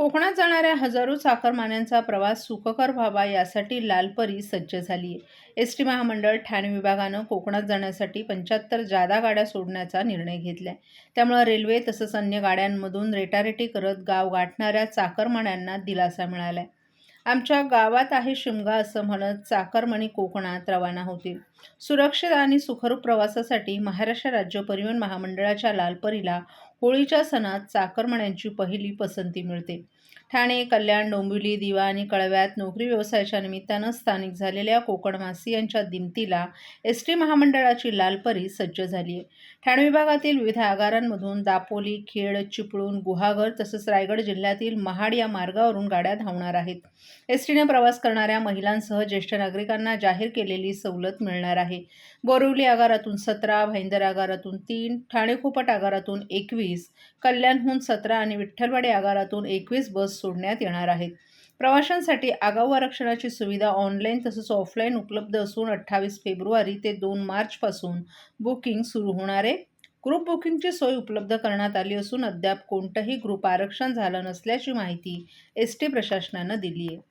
कोकणात जाणाऱ्या हजारो चाकरमान्यांचा प्रवास सुखकर व्हावा यासाठी लालपरी सज्ज झाली आहे एस टी महामंडळ ठाणे विभागानं कोकणात जाण्यासाठी पंच्याहत्तर जादा गाड्या सोडण्याचा निर्णय घेतला आहे त्यामुळे रेल्वे तसंच अन्य गाड्यांमधून रेटारेटी करत गाव गाठणाऱ्या चाकरमान्यांना दिलासा मिळालाय. आमच्या गावात आहे शिमगा असं म्हणत चाकरमणी कोकणात रवाना होतील. सुरक्षित आणि सुखरूप प्रवासासाठी महाराष्ट्र राज्य परिवहन महामंडळाच्या लालपरीला होळीच्या सणात चाकरमण्यांची पहिली पसंती मिळते. ठाणे कल्याण डोंबिवली दिवा आणि कळव्यात नोकरी व्यवसायाच्या निमित्तानं स्थानिक झालेल्या कोकणवासियांच्या दिमतीला एस टी महामंडळाची लालपरी सज्ज झाली आहे. ठाणे विभागातील विविध आगारांमधून दापोली खेड चिपळूण गुहागर तसंच रायगड जिल्ह्यातील महाड या मार्गावरून गाड्या धावणार आहेत. एस टीने प्रवास करणाऱ्या महिलांसह ज्येष्ठ नागरिकांना जाहीर केलेली सवलत मिळणार आहे. बोरिवली आगारातून सतरा भाईंदर आगारातून तीन ठाणे खोपट आगारातून एकवीस कल्याणहून सतरा आणि विठ्ठलवाडी आगारातून एकवीस बस सोडण्यात येणार आहेत. प्रवाशांसाठी आगाऊ आरक्षणाची सुविधा ऑनलाईन तसंच ऑफलाईन उपलब्ध असून अठ्ठावीस फेब्रुवारी ते दोन मार्चपासून बुकिंग सुरू होणार आहे. ग्रुप बुकिंगची सोय उपलब्ध करण्यात आली असून अद्याप कोणतंही ग्रुप आरक्षण झालं नसल्याची माहिती एस टी प्रशासनानं दिली आहे.